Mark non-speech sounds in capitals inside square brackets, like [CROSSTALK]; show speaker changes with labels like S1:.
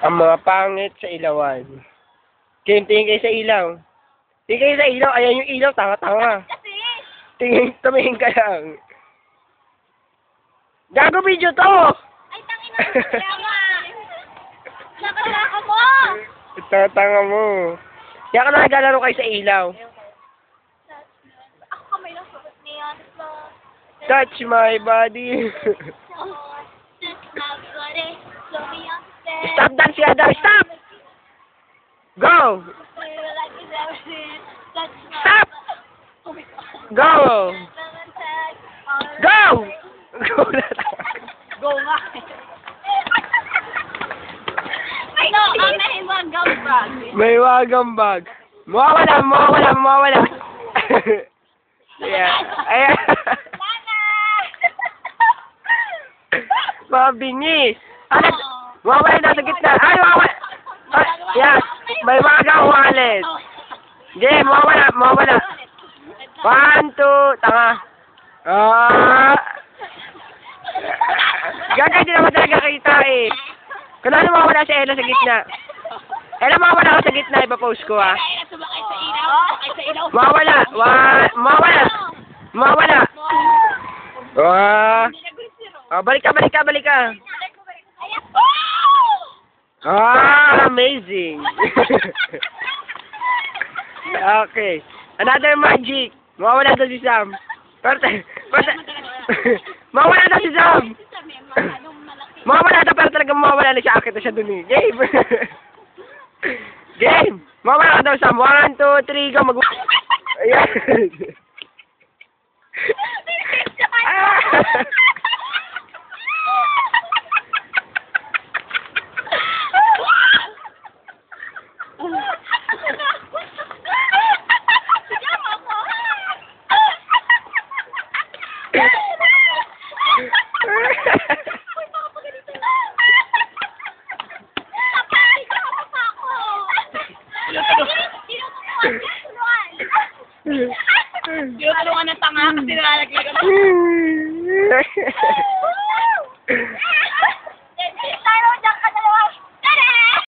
S1: Ang mga pangit sa ilawan. Kim, tingin kayo sa ilaw. Tingin kayo sa ilaw. Ayan yung ilaw, tanga-tanga. Tingin, tumingin ka lang. Gago video to!
S2: ay tangin na kaya nga. Nakalaka mo.
S1: Tanga mo. Kaya ka naglalaro kayo sa ilaw.
S2: Ako kamay lang suot niya.
S1: Touch my body. [LAUGHS] Stop dance ka daw. Stop! Go! Stop! Go! Go! Go na
S2: Go nga. No, ang nahiwag bag.
S1: May wagang bag. Mawawala, mawawala, mawawala. [LAUGHS] Ayan. Ayan. [LAUGHS] Mabingis. Ano? Mawawala na sa gitna. Ay, mawawala. Ay, yan. May wagang wallet. Game, mawawala, mawawala. One, two, tanga. Ah. Gagay din naman talaga kita eh. Kung ano mawawala si Ella sa gitna. Ella, mawawala ka sa gitna. Ipapost ko ah. Wa mawawala. Mawawala. Ah. Ah, balik ka, balik ka, balik ka. Ah, amazing. [LAUGHS] okay. Another magic. Mawawala daw si Sam. Pero, pero, [LAUGHS] mawawala daw si Sam. [LAUGHS] Mawawala daw pero talaga mawawala na siya. Akit na siya dun eh. Game. Game. Mawawala daw Sam. One, two, three, go. Mag... Ayan.
S2: Tinutulungan ng tanga kasi nilalagay ko na. [LAUGHS]